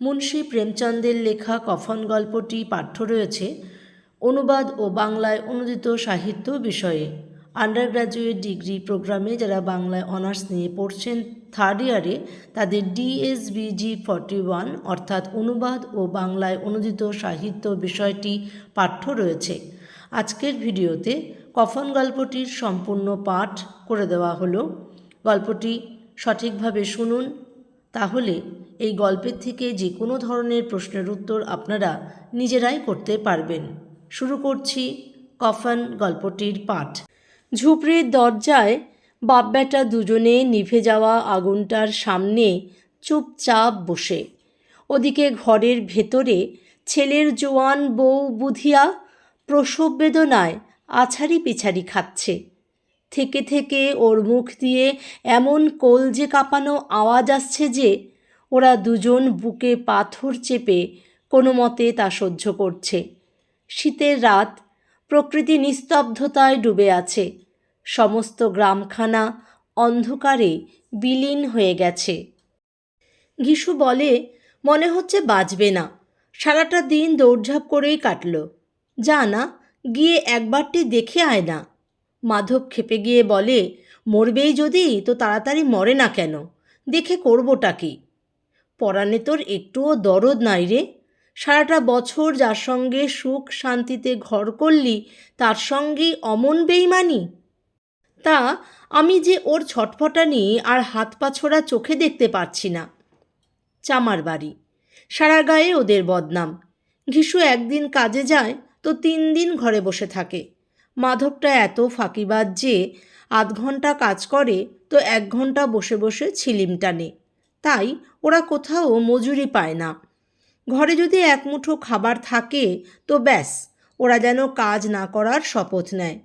মুন্সী প্রেমচন্দের লেখা কফন গল্পটি পাঠ্য রয়েছে অনুবাদ ও বাংলায় অনুদিত সাহিত্য বিষয়ে। আন্ডার গ্র্যাজুয়েট ডিগ্রি প্রোগ্রামে যারা বাংলায় অনার্স নিয়ে পড়ছেন থার্ড ইয়ারে তাদের ডিএসবিজি ফর্টি ওয়ান অর্থাৎ অনুবাদ ও বাংলায় অনুদিত সাহিত্য বিষয়টি পাঠ্য রয়েছে। আজকের ভিডিওতে কফন গল্পটির সম্পূর্ণ পাঠ করে দেওয়া হলো। গল্পটি সঠিকভাবে শুনুন, তাহলে এই গল্পের থেকে যে কোনো ধরনের প্রশ্নের উত্তর আপনারা নিজেরাই করতে পারবেন। শুরু করছি কফন গল্পটির পাঠ। ঝুপড়ির দরজায় বাপ বেটা দুজনে নিভে যাওয়া আগুনটার সামনে চুপচাপ বসে। ওদিকে ঘরের ভেতরে ছেলের জোয়ান বউ বুধিয়া প্রসব বেদনায় আছাড়ি পিছাড়ি খাচ্ছে। থেকে থেকে ওর মুখ দিয়ে এমন কলজে কাঁপানো আওয়াজ আসছে যে ওরা দুজন বুকে পাথর চেপে কোনো মতে তা সহ্য করছে। শীতের রাত প্রকৃতি নিস্তব্ধতায় ডুবে আছে। সমস্ত গ্রামখানা অন্ধকারে বিলীন হয়ে গেছে। ঘিসু বলে, মনে হচ্ছে বাঁচবে না। সারাটা দিন দৌড়ঝাঁপ করেই কাটল। যা না, গিয়ে একবারটি দেখে আয় না। মাধব খেপে গিয়ে বলে, মরবেই যদি, তো তাড়াতাড়ি মরে না কেন? দেখে করবোটা কি? পরাণে তোর একটুও দরদ নাই রে। সারাটা বছর যার সঙ্গে সুখ শান্তিতে ঘর করলি, তার সঙ্গেই অমন বেইমানি? তা আমি যে ওর ছটফটানি আর হাত পা ছোড়া চোখে দেখতে পারছি না। চামার বাড়ি। সারা গায়ে ওদের বদনাম। ঘিসু একদিন কাজে যায়, তো তিন দিন ঘরে বসে থাকে। মাধবটা এত ফাঁকিবাজ যে আধ ঘণ্টা কাজ করে, তো এক ঘণ্টা বসে বসে ছিলিম টানে তাই ওরা কোথাও মজুরি পায় না। ঘরে যদি এক মুঠো খাবার থাকে, তো ব্যাস, ওরা যেন কাজ না করার শপথ নেয়।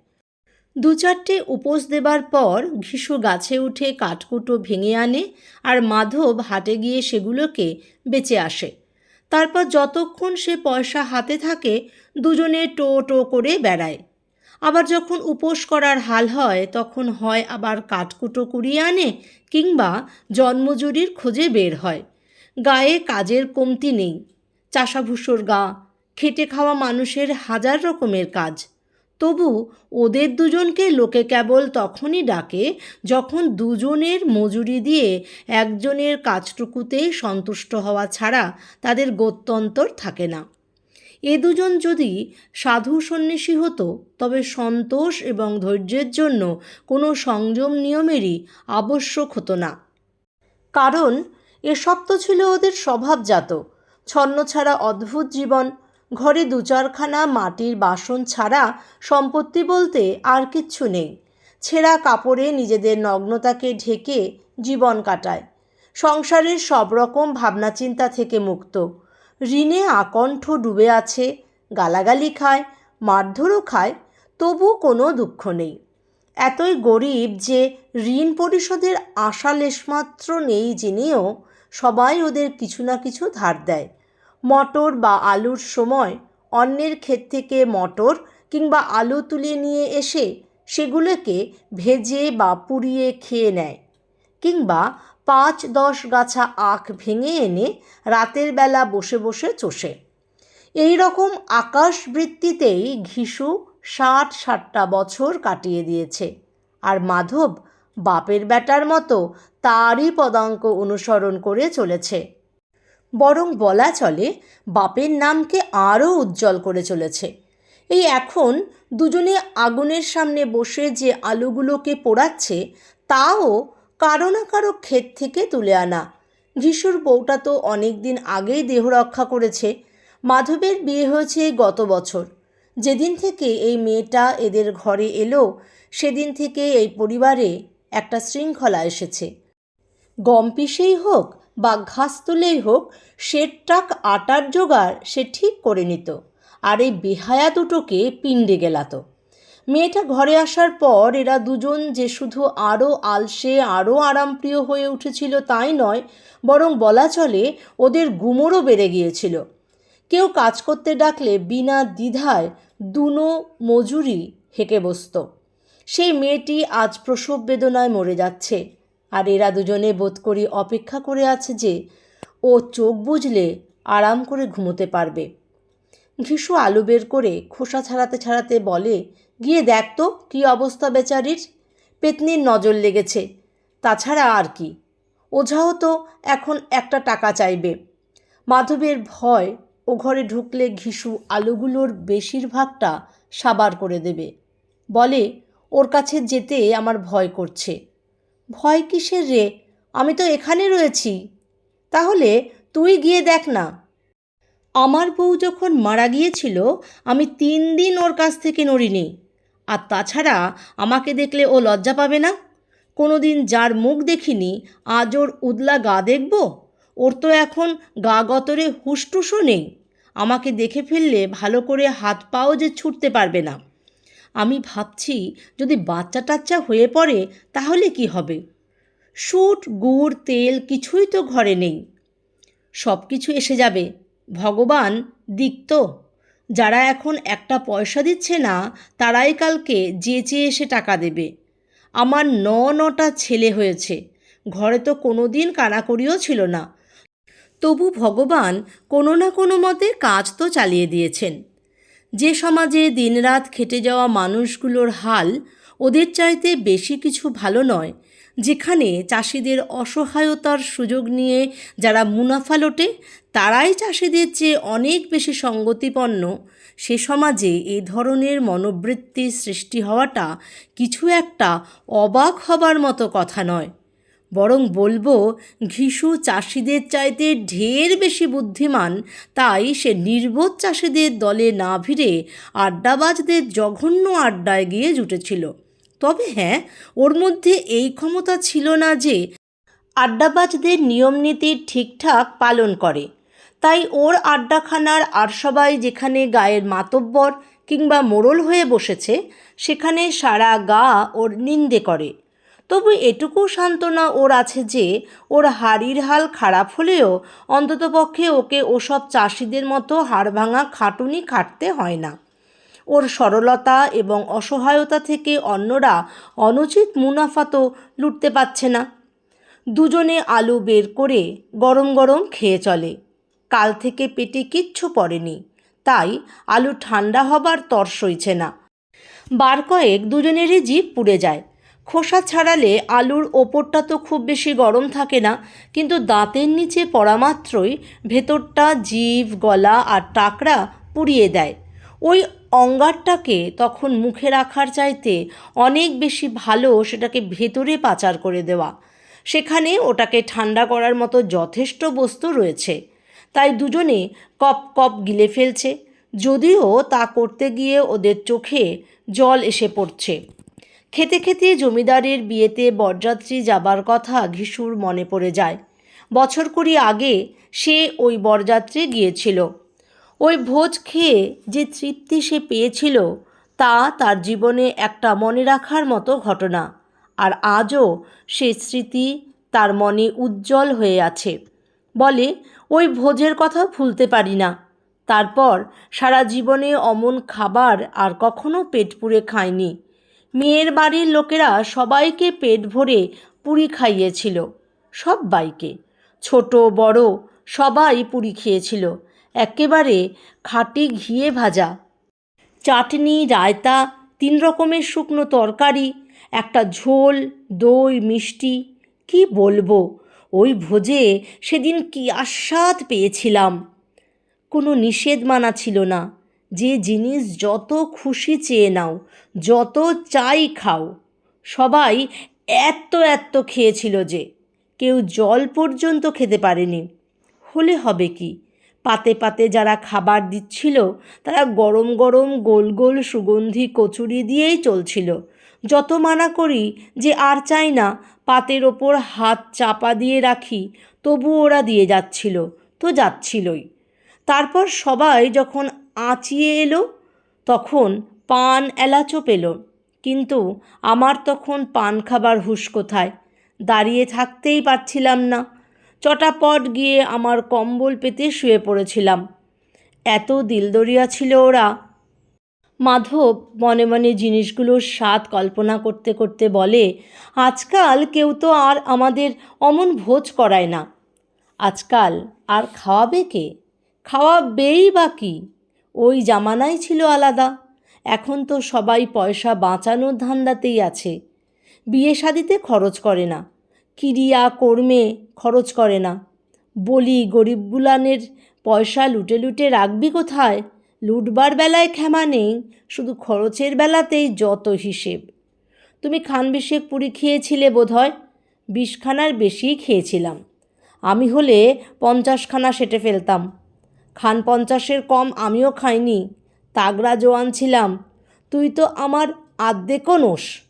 দু চারটে উপোস দেবার পর ঘিসু গাছে উঠে কাঠকুটো ভেঙে আনে আর মাধব হাটে গিয়ে সেগুলোকে বেঁচে আসে। তারপর যতক্ষণ সে পয়সা হাতে থাকে, দুজনে টো টো করে বেড়ায়। আবার যখন উপোস করার হাল হয়, তখন হয় আবার কাঠকুটো কুড়িয়ে আনে কিংবা জন্মজুরির খোঁজে বের হয়। গায়ে কাজের কমতি নেই। চাষাভুষোর গা, খেটে খাওয়া মানুষের হাজার রকমের কাজ। তবু ওদের দুজনকে লোকে কেবল তখনই ডাকে যখন দুজনের মজুরি দিয়ে একজনের কাজটুকুতেই সন্তুষ্ট হওয়া ছাড়া তাদের গত্যন্তর থাকে না। এ দুজন যদি সাধু সন্ন্যাসী হতো, তবে সন্তোষ এবং ধৈর্যের জন্য কোনো সংযম নিয়মেরই আবশ্যক হতো না। কারণ এসব তো ছিল ওদের স্বভাবজাত। ছন্ন ছাড়া অদ্ভুত জীবন, ঘরে দু চারখানা মাটির বাসন ছাড়া সম্পত্তি বলতে আর কিচ্ছু নেই। ছেঁড়া কাপড়ে নিজেদের নগ্নতাকে ঢেকে জীবন কাটায়। সংসারের সব রকম ভাবনাচিন্তা থেকে মুক্ত। ঋণে আকণ্ঠ ডুবে আছে, গালাগালি খায়, মারধরও খায় তবু কোনো দুঃখ নেই। এতই গরিব যে ঋণ পরিশোধের আশা লেশমাত্র নেই জেনেও সবাই ওদের কিছু না কিছু ধার দেয়। মটর বা আলুর সময় অন্যের ক্ষেত থেকে মটর কিংবা আলু তুলে নিয়ে এসে সেগুলোকে ভেজে বা পুড়িয়ে খেয়ে নেয় কিংবা পাঁচ দশ গাছা আখ ভেঙে এনে রাতের বেলা বসে বসে চষে। এই রকম আকাশবৃত্তিতেই ঘিসু ষাট ষাটটা বছর কাটিয়ে দিয়েছে। আর মাধব বাপের বেটার মতো তারই পদাঙ্ক অনুসরণ করে চলেছে। বরং বলা চলে বাপের নামকে আরও উজ্জ্বল করে চলেছে। এই এখন দুজনে আগুনের সামনে বসে যে আলুগুলোকে পোড়াচ্ছে, তাও কারও না কারও ক্ষেত থেকে তুলে আনা। ঘিসুর বউটা তো অনেক দিন আগেই দেহ রক্ষা করেছে। মাধবের বিয়ে হয়েছে গত বছর। যেদিন থেকে এই মেয়েটা এদের ঘরে এলো, সেদিন থেকে এই পরিবারে একটা শৃঙ্খলা এসেছে। গম পিসেই হোক বা ঘাস তুলেই হোক শেরটাক আটার জোগাড় সে ঠিক করে নিত। আর এই বেহায়া দুটোকে পিণ্ডে গেলাতো। মেয়েটা ঘরে আসার পর এরা দুজন যে শুধু আরও আলসে, আরও আরামপ্রিয় হয়ে উঠেছিল তাই নয়, বরং বলা চলে ওদের গুমরও বেড়ে গিয়েছিল। কেউ কাজ করতে ডাকলে বিনা দ্বিধায় দুনো মজুরি হেঁকে বসত। সেই মেয়েটি আজ প্রসব বেদনায় মরে যাচ্ছে। আর এরা দুজনে বোধ করি অপেক্ষা করে আছে যে ও চোখ বুঝলে আরাম করে ঘুমোতে পারবে। ঘিসু আলু বের করে খোসা ছাড়াতে ছাড়াতে বলে, গিয়ে দেখ তো, কী অবস্থা বেচারির? পেতনির নজর লেগেছে। তাছাড়া আর কি। ওঝাও তো, এখন একটা টাকা চাইবে। মাধবের ভয়, ও ঘরে ঢুকলে ঘিসু আলুগুলোর বেশিরভাগটা সাবার করে দেবে। বলে, ওর কাছে যেতে আমার ভয় করছে। ভয় কিসের রে? আমি তো এখানে রয়েছি। তাহলে তুই গিয়ে দেখ না। আমার বউ যখন মারা গিয়েছিল, আমি তিন দিন ওর কাছ থেকে নড়িনি। আর তাছাড়া আমাকে দেখলে ও লজ্জা পাবে না? কোনো দিন যার মুখ দেখিনি, আজ ওর উদলা গা দেখব? ওর তো এখন গা গতরে হুসটুসও নেই। আমাকে দেখে ফেললে ভালো করে হাত পাও যে ছুটতে পারবে না। আমি ভাবছি, যদি বাচ্চা টাচ্চা হয়ে পড়ে, তাহলে কি হবে? সুট, গুড়, তেল কিছুই তো ঘরে নেই। সব কিছু এসে যাবে। ভগবান দিক্ত যারা এখন একটা পয়সা দিচ্ছে না, তারাই কালকে যে চেয়ে এসে টাকা দেবে। আমার ন নটা ছেলে হয়েছে, ঘরে তো কোনো দিন কানাকড়িও ছিল না। তবু ভগবান কোনো না কোনো মতে কাজ তো চালিয়ে দিয়েছেন। যে সমাজে দিনরাত খেটে যাওয়া মানুষগুলোর হাল ওদের চাইতে বেশি কিছু ভালো নয় যেখানে চাষিদের অসহায়তার সুযোগ নিয়ে যারা মুনাফা লোটে, তারাই চাষিদের চেয়ে অনেক বেশি সঙ্গতিপন্ন। সে সমাজে এ ধরনের মনোবৃত্তির সৃষ্টি হওয়াটা কিছু একটা অবাক হবার মতো কথা নয়। বরং বলব, ঘিসু চাষিদের চাইতে ঢের বেশি বুদ্ধিমান, তাই সে নির্বোধ চাষিদের দলে না ভিড়ে আড্ডাবাজদের জঘন্য আড্ডায় গিয়ে জুটেছিল। তবে হ্যাঁ ওর মধ্যে এই ক্ষমতা ছিল না যে আড্ডাবাজদের নিয়মনীতি ঠিকঠাক পালন করে। তাই ওর আড্ডাখানার আর সবাই যেখানে গায়ের মাতব্বর কিংবা মোড়ল হয়ে বসেছে, সেখানে সারা গা ওর নিন্দে করে। তবু এটুকু সান্ত্বনা ওর আছে যে, ওর হাড়ির হাল খারাপ হলেও অন্ততপক্ষে ওকে ওসব চাষিদের মতো হাড় ভাঙা খাটুনি খাটতে হয় না। ওর সরলতা এবং অসহায়তা থেকে অন্যরা অনুচিত মুনাফা তো লুটতে পারছে না। দুজনে আলু বের করে গরম গরম খেয়ে চলে। কাল থেকে পেটে কিচ্ছু পড়েনি, তাই আলু ঠান্ডা হবার তর সইছে না। বার কয়েক দুজনেরই জিভ পুড়ে যায়। খোসা ছাড়ালে আলুর ওপরটা তো খুব বেশি গরম থাকে না, কিন্তু দাঁতের নিচে পড়া মাত্রই ভেতরটা জিভ গলা আর টাকরা পুড়িয়ে দেয়। ওই অঙ্গারটাকে তখন মুখে রাখার চাইতে অনেক বেশি ভালো সেটাকে ভেতরে পাচার করে দেওয়া। সেখানে ওটাকে ঠান্ডা করার মতো যথেষ্ট বস্তু রয়েছে। তাই দুজনে কপ কপ গিলে ফেলছে, যদিও তা করতে গিয়ে ওদের চোখে জল এসে পড়ছে। খেতে খেতে জমিদারের বিয়েতে বরযাত্রী যাবার কথা ঘিসুর মনে পড়ে যায়। বছর কুড়ি আগে সে ওই বরযাত্রী গিয়েছিল। ওই ভোজ খেয়ে যে তৃপ্তি সে পেয়েছিল, তা তার জীবনে একটা মনে রাখার মতো ঘটনা। আর আজও সে স্মৃতি তার মনে উজ্জ্বল হয়ে আছে। বলে, ওই ভোজের কথা ভুলতে পারি না। তারপর সারা জীবনে অমন খাবার আর কখনো পেট পুড়ে খায়নি মেয়ের বাড়ির লোকেরা সবাইকে পেট ভরে পুরি খাইয়েছিল, সব বাইকে। ছোট, বড়, সবাই পুরি খেয়েছিল। একেবারে খাঁটি ঘিয়ে ভাজা। চাটনি, রায়তা, তিন রকমের শুকনো তরকারি, একটা ঝোল, দই, মিষ্টি, কি বলব? ওই ভোজে সেদিন কি আস্বাদ পেয়েছিলাম। কোনো নিষেধ মানা ছিল না। যে জিনিস যত খুশি চেয়ে নাও, যত চাই খাও। সবাই এত এত খেয়েছিল যে, কেউ জল পর্যন্ত খেতে পারেনি। হলে হবে কি? পাতে পাতে যারা খাবার দিচ্ছিল, তারা গরম গরম গোল গোল সুগন্ধি কচুরি দিয়েই চলছিল। যত মানা করি যে আর চাই না, পাতের ওপর হাত চাপা দিয়ে রাখি, তবু ওরা দিয়ে যাচ্ছিল, তো যাচ্ছিলই। তারপর সবাই যখন আঁচিয়ে এলো, তখন পান এলাচও পেল। কিন্তু আমার তখন পান খাবার হুশ কোথায়? দাঁড়িয়ে থাকতেই পারছিলাম না। চটাপট গিয়ে আমার কম্বল পেতে শুয়ে পড়েছিলাম। এত দিলদরিয়া ছিল ওরা। মাধব মনে মনে জিনিসগুলোর স্বাদ কল্পনা করতে করতে বলে, আজকাল কেউ তো আর আমাদের অমন ভোজ করায় না। আজকাল আর খাওয়াবে কে? খাওয়াবেই বা কি? ওই জামানাই ছিল আলাদা। এখন তো সবাই পয়সা বাঁচানোর ধান্দাতেই আছে। বিয়ে শাদিতে খরচ করে না। ক্রিয়া কর্মে খরচ করে না। বলি গরিবগুলানের পয়সা লুটে লুটে রাখবি কোথায়? লুটবার বেলায় ক্ষমা নেই, শুধু খরচের বেলাতেই যত হিসেব। তুমি খান বিশেক পুরি খেয়েছিলে বোধহয়? বিশখানার বেশিই খেয়েছিলাম। আমি হলে পঞ্চাশখানা সেটে ফেলতাম। খান পঞ্চাশের কম আমিও খাইনি, তাগড়া জোয়ান ছিলাম। তুই তো আমার আর্ধেকও নোস।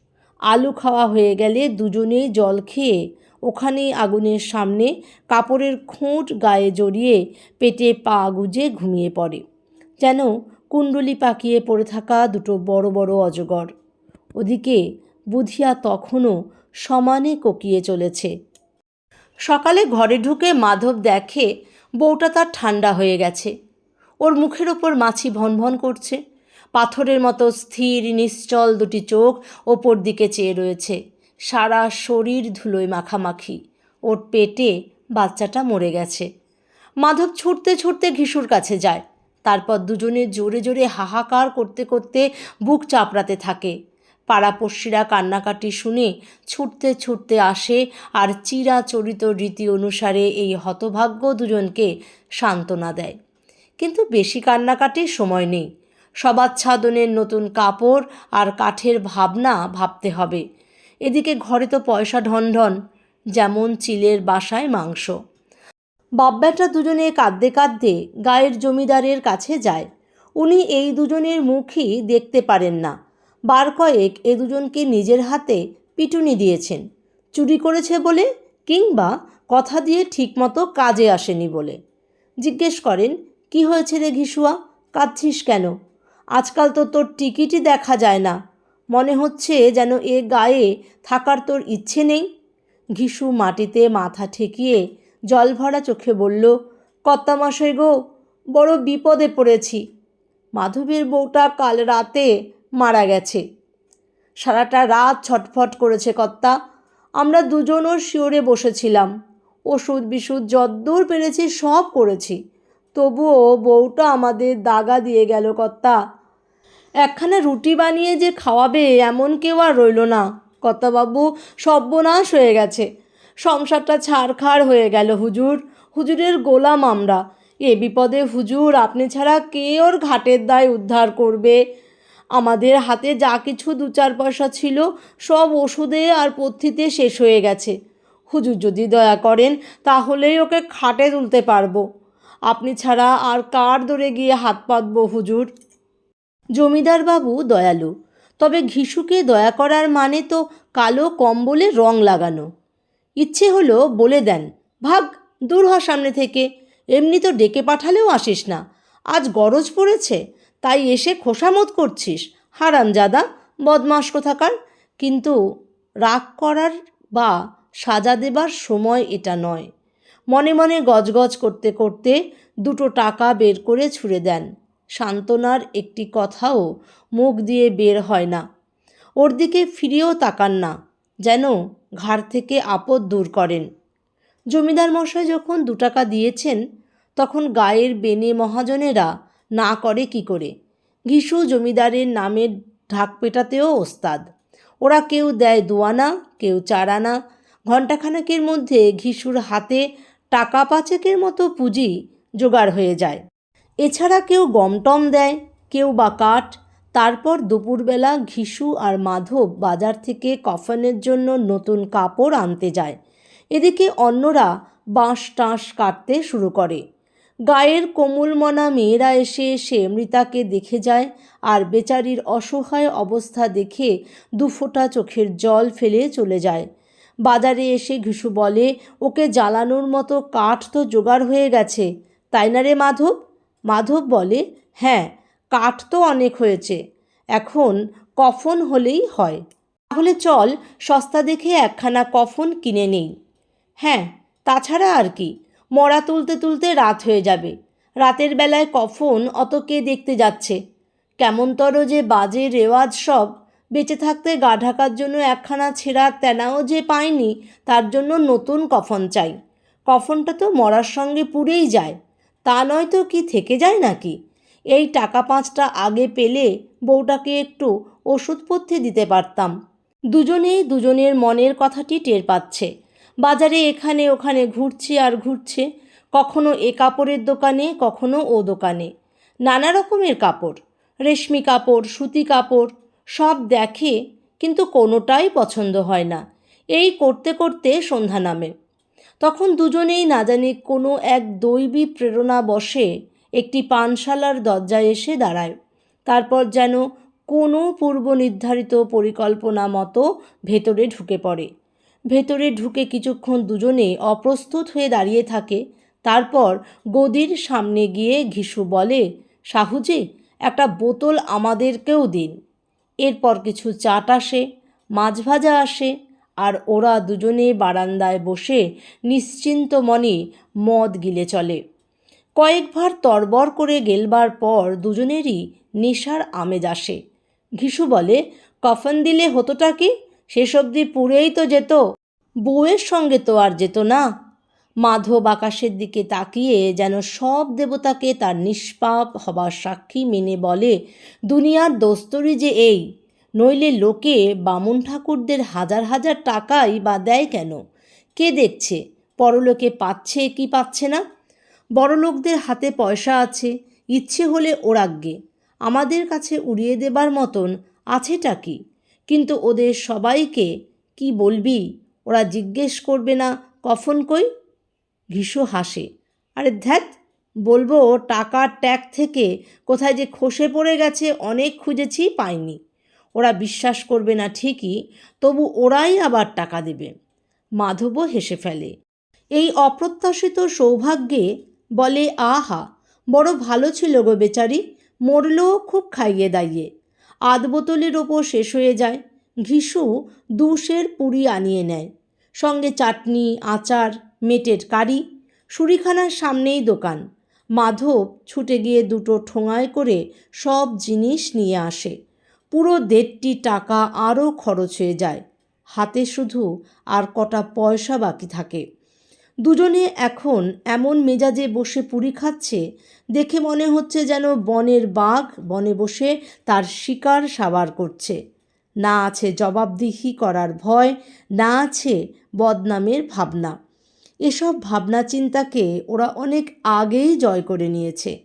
আলু খাওয়া হয়ে গেলে দুজনেই জল খেয়ে ওখানেই আগুনের সামনে কাপড়ের খুঁট গায়ে জড়িয়ে পেটে পা গুজে ঘুমিয়ে পড়ে। যেন কুণ্ডলি পাকিয়ে পড়ে থাকা দুটো বড় বড় অজগর। ওদিকে বুধিয়া তখনও সমানে কোকিয়ে চলেছে। সকালে ঘরে ঢুকে মাধব দেখে বউটা তার ঠান্ডা হয়ে গেছে। ওর মুখের ওপর মাছি ভনভন করছে। পাথরের মতো স্থির, নিশ্চল দুটি চোখ ওপর দিকে চেয়ে রয়েছে। সারা শরীর ধুলোয় মাখামাখি। ওর পেটে বাচ্চাটা মরে গেছে। মাধব ছুটতে ছুটতে ঘিসুর কাছে যায়। তারপর দুজনে জোরে জোরে হাহাকার করতে করতে বুক চাপড়াতে থাকে। পাড়াপড়শিরা কান্নাকাটি শুনে ছুটতে ছুটতে আসে আর চিরাচরিত রীতি অনুসারে এই হতভাগ্য দুজনকে সান্ত্বনা দেয়। কিন্তু বেশি কান্নাকাটির সময় নেই। সবাচ্ছাদনের নতুন কাপড় আর কাঠের ভাবনা ভাবতে হবে। এদিকে ঘরে তো পয়সা ঢনঢন, যেমন চিলের বাসায় মাংস। বাব্যাটা দুজনে কাঁদতে কাঁদতে গায়ের জমিদারের কাছে যায়। উনি এই দুজনের মুখই দেখতে পারেন না। বার কয়েক এ দুজনকে নিজের হাতে পিটুনি দিয়েছেন। চুরি করেছে বলে কিংবা কথা দিয়ে ঠিকমতো কাজে আসেনি বলে। জিজ্ঞেস করেন, কি হয়েছে রে ঘিসুয়া? কাঁদছিস কেন? আজকাল তো তোর টিকিটই দেখা যায় না। মনে হচ্ছে যেন এ গায়ে থাকার তোর ইচ্ছে নেই। ঘিসু মাটিতে মাথা ঠেকিয়ে জল ভরা চোখে বলল, কর্তামশাই গো, বড় বিপদে পড়েছি। মাধবীর বউটা কাল রাতে মারা গেছে। সারাটা রাত ছটফট করেছে কর্তা। আমরা দুজনও শিওরে বসেছিলাম। ওষুধ বিশুধ যদ্দূর পেরেছি, সব করেছি। তবুও বউটা আমাদের দাগা দিয়ে গেল কর্তা। একখানা রুটি বানিয়ে যে খাওয়াবে এমন কেউ আর রইল না। কর্তাবাবু সর্বনাশ হয়ে গেছে। সংসারটা ছাড়খাড় হয়ে গেল হুজুর। হুজুরের গোলাম আমরা। এ বিপদে হুজুর, আপনি ছাড়া কে ওর ঘাটের দায় উদ্ধার করবে? আমাদের হাতে যা কিছু দু চার পয়সা ছিল, সব ওষুধে আর পথ্যিতে শেষ হয়ে গেছে। হুজুর যদি দয়া করেন, তাহলেই ওকে খাটে তুলতে পারব। আপনি ছাড়া আর কার দরে গিয়ে হাত পাতবো হুজুর? জমিদার বাবু দয়ালু, তবে ঘিসুকে দয়া করার মানে তো কালো কম্বলে রং লাগানো। ইচ্ছে হলো বলে দেন, ভাগ, দূর হ সামনে থেকে, এমনি তো ডেকে পাঠালেও আসিস না, আজ গরজ পড়েছে, তাই এসে খোসামত করছিস হারাম জাদা বদমাস কোথাকার? কিন্তু রাগ করার বা সাজা দেবার সময় এটা নয়। মনে মনে গজগজ করতে করতে দুটো টাকা বের করে ছুঁড়ে দেন। সান্ত্বনার একটি কথাও মুখ দিয়ে বের হয় না। ওর দিকে ফিরেও তাকান না, যেন ঘাড় থেকে আপদ দূর করেন। জমিদার মশাই যখন দু টাকা দিয়েছেন, তখন গায়ের বেনে মহাজনেরা না করে কি করে? ঘিসু জমিদারের নামের ঢাক পেটাতেও ওস্তাদ। ওরা কেউ দেয় দুয়ানা, কেউ চারানা। ঘণ্টাখানেকের মধ্যে ঘিসুর হাতে টাকা পাচেকের মতো পুঁজি জোগাড় হয়ে যায়। এছাড়া কেউ গমটম দেয়, কেউ বা কাঠ। তারপর দুপুরবেলা ঘিসু আর মাধব বাজার থেকে কফনের জন্য নতুন কাপড় আনতে যায়। এদিকে অন্যরা বাঁশ টাঁশ কাটতে শুরু করে। গায়ের কোমলমনা মেয়েরা এসে এসে মৃতাকে দেখে যায় আর বেচারির অসহায় অবস্থা দেখে দুফোঁটা চোখের জল ফেলে চলে যায়। বাজারে এসে ঘিসু বলে, ওকে জ্বালানোর মতো কাঠ তো জোগাড় হয়ে গেছে। তাই না রে মাধব? মাধব বলে হ্যাঁ কাঠ তো অনেক হয়েছে। এখন কফন হলেই হয়। তাহলে চল সস্তা দেখে একখানা কফন কিনে নেই। হ্যাঁ তাছাড়া আর কি, মরা তুলতে তুলতে রাত হয়ে যাবে। রাতের বেলায় কফন অত কে দেখতে যাচ্ছে? কেমনতর যে বাজে রেওয়াজ সব বেঁচে থাকতে গা ঢাকার জন্য একখানা ছেঁড়া তেনাও যে পায়নি, তার জন্য নতুন কফন চাই। কফনটা তো মরার সঙ্গে পুড়েই যায়, তা নয় তো কি থেকে যায় নাকি? এই টাকা পাঁচটা আগে পেলে বউটাকে একটু ওষুধপথ্যে দিতে পারতাম। দুজনেই দুজনের মনের কথাটি টের পাচ্ছে। বাজারে এখানে ওখানে ঘুরছে আর ঘুরছে, কখনো এ কাপড়ের দোকানে, কখনো ও দোকানে। নানা রকমের কাপড়, রেশমি কাপড়, সুতি কাপড় সব দেখে কিন্তু কোনোটাই পছন্দ হয় না। এই করতে করতে সন্ধ্যা নামে। তখন দুজনেই না জানি কোনো এক দৈবী প্রেরণা বসে একটি পানশালার দরজায় এসে দাঁড়ায়। তারপর যেন কোনো পূর্ব নির্ধারিত পরিকল্পনা মতো ভেতরে ঢুকে পড়ে। ভেতরে ঢুকে কিছুক্ষণ দুজনে অপ্রস্তুত হয়ে দাঁড়িয়ে থাকে। তারপর গদির সামনে গিয়ে ঘিসু বলে, সাহুজি, একটা বোতল আমাদেরকেও দিন। এরপর কিছু চাট আসে, মাছ ভাজা আসে, আর ওরা দুজনে বারান্দায় বসে নিশ্চিন্ত মনে মদ গিলে চলে। কয়েকবার তরবর করে গেলবার পর দুজনেরই নেশার আমেজ আসে। ঘিসু বলে, কফন দিলে হতোটা কি? শেষ অবধি পুড়েই তো যেত। বউয়ের সঙ্গে তো আর যেত না। মাধব আকাশের দিকে তাকিয়ে যেন সব দেবতাকে তার নিষ্পাপ হবার সাক্ষী মেনে বলে, দুনিয়ার দোস্তরি যে এই? নইলে লোকে বামুন ঠাকুরদের হাজার হাজার টাকাই বা দেয় কেন? কে দেখছে? পরলোকে পাচ্ছে কি পাচ্ছে না? বড়লোকদের হাতে পয়সা আছে, ইচ্ছে হলে ওরাগ্যে আমাদের কাছে উড়িয়ে দেবার মতন আছেটা কি? কিন্তু ওদের সবাইকে কি বলবি? ওরা জিজ্ঞেস করবে না কফন কই? ঘিসু হাসে। আরে ধ্যাত বলব টাকার ট্যাগ থেকে কোথায় যে খসে পড়ে গেছে, অনেক খুঁজেছি পাইনি। ওরা বিশ্বাস করবে না ঠিকই, তবু ওরাই আবার টাকা দেবে। মাধবও হেসে ফেলে। এই অপ্রত্যাশিত সৌভাগ্যে বলে, আহা, বড় ভালো ছিল গো বেচারি, মরলেও খুব খাইয়ে দাইয়ে। আধ বোতলের ওপর শেষ হয়ে যায়। ঘিসু দুশের পুরি আনিয়ে নেয়। সঙ্গে চাটনি, আচার মেটের কারি, সুরিখানার সামনেই দোকান। মাধব ছুটে গিয়ে দুটো ঠোঙায় করে সব জিনিস নিয়ে আসে। পুরো দেড়টি টাকা আরও খরচ হয়ে যায়। হাতে শুধু আর কটা পয়সা বাকি থাকে। দুজনে এখন এমন মেজাজে বসে পুরি খাচ্ছে, দেখে মনে হচ্ছে যেন বনের বাঘ বনে বসে তার শিকার সাবার করছে। না আছে জবাবদিহি করার ভয়, না আছে বদনামের ভাবনা। এসব ভাবনা চিন্তাকে ওরা অনেক আগেই জয় করে নিয়েছে।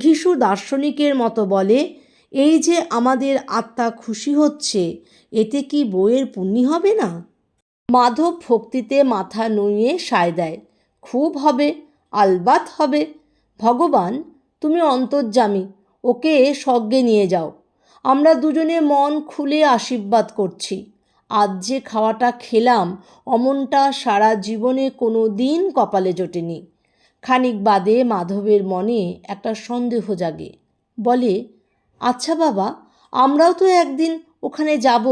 ঘিসু দার্শনিকের মতো বলে, এই যে আমাদের আত্মা খুশি হচ্ছে, এতে কি বইয়ের পুণ্যি হবে না? মাধব ভক্তিতে মাথা নুইয়ে সায় দেয়, খুব হবে, আলবাত হবে। ভগবান, তুমি অন্তর্জামী ওকে স্বর্গে নিয়ে যাও। আমরা দুজনে মন খুলে আশীর্বাদ করছি। আজ যে খাওয়াটা খেলাম, অমনটা সারা জীবনে কোনো দিন কপালে জোটেনি। খানিক বাদে মাধবের মনে একটা সন্দেহ জাগে। বলে আচ্ছা বাবা, আমরাও তো একদিন ওখানে যাব।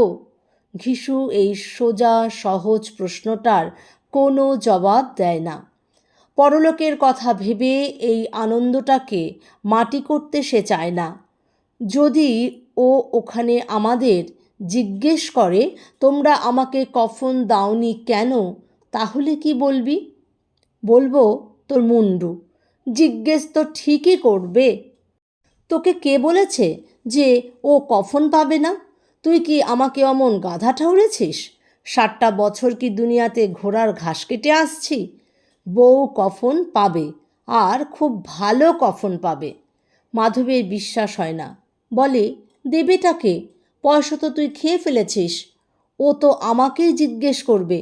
ঘিসু এই সোজা, সহজ প্রশ্নটার কোনো জবাব দেয় না। পরলোকের কথা ভেবে এই আনন্দটাকে মাটি করতে সে চায় না। যদি ও ওখানে আমাদের জিজ্ঞেস করে, তোমরা আমাকে কফন দাওনি কেন? তাহলে কি বলবি? বলব তোর মুন্ডু। জিজ্ঞেস তো ঠিকই করবে। তোকে কে বলেছে যে ও কফন পাবে না? তুই কি আমাকে অমন গাধা ঠাউরেছিস? ষাটটা বছর কি দুনিয়াতে ঘোড়ার ঘাস কেটে আসছি? বউ কফন পাবে, আর খুব ভালো কফন পাবে। মাধবের বিশ্বাস হয় না। বলে দেবেটাকে পয়সা তো তুই খেয়ে ফেলেছিস। ও তো আমাকেই জিজ্ঞেস করবে।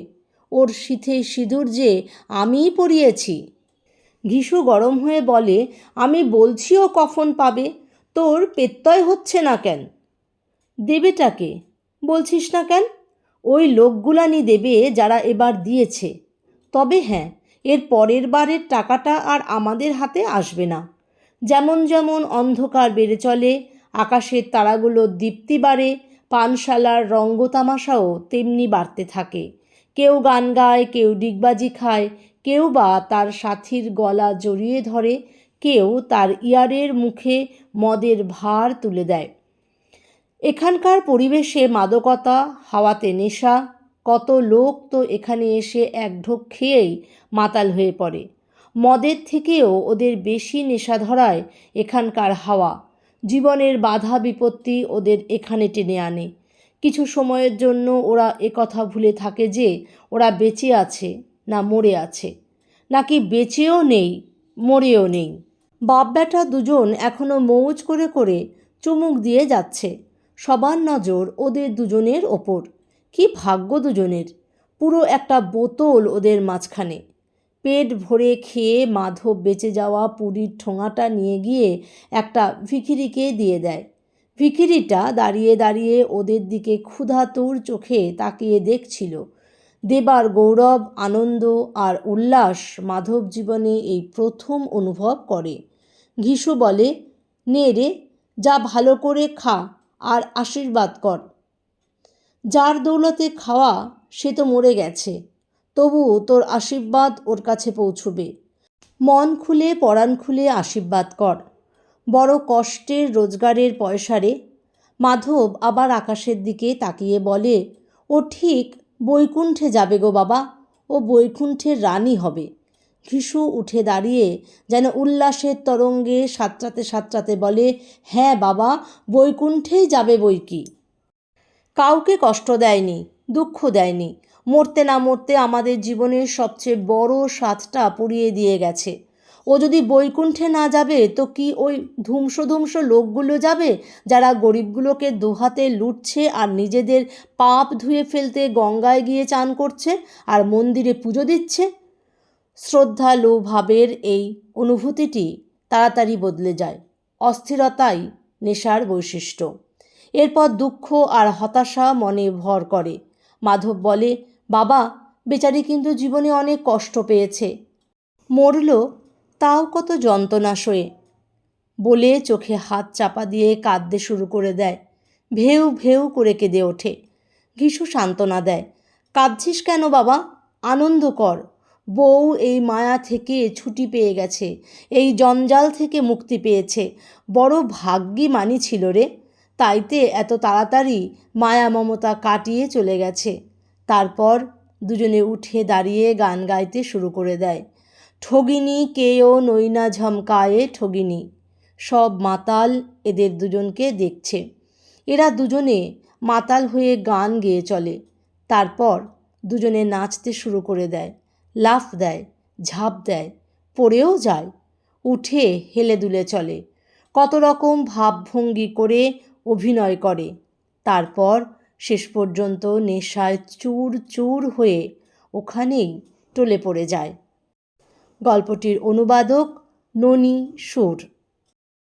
ওর শীতে সিঁদুর যে আমিই পরিয়েছি। ঘিসু গরম হয়ে বলে, আমি বলছি ও কফন পাবে, তোর পেত্তয় হচ্ছে না কেন? দেবেটাকে, বলছিস না কেন? ওই লোকগুলানি দেবে যারা এবার দিয়েছে। তবে হ্যাঁ এর পরের বারের টাকাটা আর আমাদের হাতে আসবে না। যেমন যেমন অন্ধকার বেড়ে চলে আকাশের তারাগুলোর দীপ্তি বাড়ে, পানশালার রঙ্গতামাশাও তেমনি বাড়তে থাকে। কেউ গান গায়, কেউ ডিগবাজি খায়, কেউ বা তার সাথীর গলা জড়িয়ে ধরে, কেউ তার ইয়ারের মুখে মদের ভার তুলে দেয়। এখানকার পরিবেশে মাদকতা, হাওয়াতে নেশা, কত লোক তো এখানে এসে এক ঢোক খেয়েই মাতাল হয়ে পড়ে। মদের থেকেও ওদের বেশি নেশা ধরায় এখানকার হাওয়া। জীবনের বাধা বিপত্তি ওদের এখানে টেনে আনে। কিছু সময়ের জন্য ওরা কথা ভুলে থাকে যে ওরা বেঁচে আছে না মরে আছে। নাকি বেঁচেও নেই, মরেও নেই। বাপ বেটা দুজন এখনও মৌজ করে করে চুমুক দিয়ে যাচ্ছে। সবার নজর ওদের দুজনের ওপর। কি ভাগ্য দুজনের। পুরো একটা বোতল ওদের মাঝখানে। পেট ভরে খেয়ে মাধব বেঁচে যাওয়া পুরীর ঠোঙাটা নিয়ে গিয়ে একটা ভিখিরিকে দিয়ে দেয়। ভিখিরিটা দাঁড়িয়ে দাঁড়িয়ে ওদের দিকে ক্ষুধাতুর চোখে তাকিয়ে দেখছিল। দেবার গৌরব, আনন্দ আর উল্লাস মাধব জীবনে এই প্রথম অনুভব করে। ঘিসু বলে, নে রে, যা ভালো করে খা আর আশীর্বাদ কর। যার দৌলতে খাওয়া সে তো মরে গেছে। তবু তোর আশীর্বাদ ওর কাছে পৌঁছবে। মন খুলে, পরাণ খুলে আশীর্বাদ কর। বড় কষ্টের রোজগারের পয়সারে মাধব আবার আকাশের দিকে তাকিয়ে বলে, ও ঠিক, বৈকুণ্ঠে যাবে গো বাবা। ও বৈকুণ্ঠের রানী হবে ঘিসু উঠে দাঁড়িয়ে যেন উল্লাসের তরঙ্গে সাঁতরাতে সাঁতরাতে বলে হ্যাঁ বাবা, বৈকুণ্ঠেই যাবে বই কি কাউকে কষ্ট দেয়নি, দুঃখ দেয়নি। মরতে না মরতে আমাদের জীবনের সবচেয়ে বড় স্বাদটা পুড়িয়ে দিয়ে গেছে। ও যদি বৈকুণ্ঠে না যাবে, তো কি ওই ধ্বংস ধ্বংস লোকগুলো যাবে, যারা গরিবগুলোকে দুহাতে লুটছে আর নিজেদের পাপ ধুয়ে ফেলতে গঙ্গায় গিয়ে চান করছে আর মন্দিরে পুজো দিচ্ছে? শ্রদ্ধালু ভাবের এই অনুভূতিটি তাড়াতাড়ি বদলে যায়। অস্থিরতাই নেশার বৈশিষ্ট্য। এরপর দুঃখ আর হতাশা মনে ভর করে। মাধব বলে বাবা, বেচারি কিন্তু জীবনে অনেক কষ্ট পেয়েছে। মরল, তাও কত যন্ত্রণা সয়ে। বলে চোখে হাত চাপা দিয়ে কাঁদতে শুরু করে দেয়। ভেউ ভেউ করে কেঁদে ওঠে। ঘিসু সান্ত্বনা দেয়, কাঁদছিস কেন বাবা? আনন্দ কর। বউ এই মায়া থেকে ছুটি পেয়ে গেছে, এই জঞ্জাল থেকে মুক্তি পেয়েছে। বড় ভাগ্যি মানি ছিল রে। তাইতে এত তাড়াতাড়ি মায়া মমতা কাটিয়ে চলে গেছে। তারপর দুজনে উঠে দাঁড়িয়ে গান গাইতে শুরু করে দেয়। ঠগিনী কেও নৈনা ঝমকায়ে ঠগিনী। সব মাতাল এদের দুজনকে দেখছে। এরা দুজনে মাতাল হয়ে গান গেয়ে চলে। তারপর দুজনে নাচতে শুরু করে দেয়। লাফ দেয়, ঝাঁপ দেয়, পড়েও যায়, উঠে হেলে দুলে চলে। কত রকম ভাবভঙ্গি করে অভিনয় করে। তারপর শেষ পর্যন্ত নেশায় চুর চুর হয়ে ওখানেই টলে পড়ে যায়। গল্পটির অনুবাদক ননি সুর।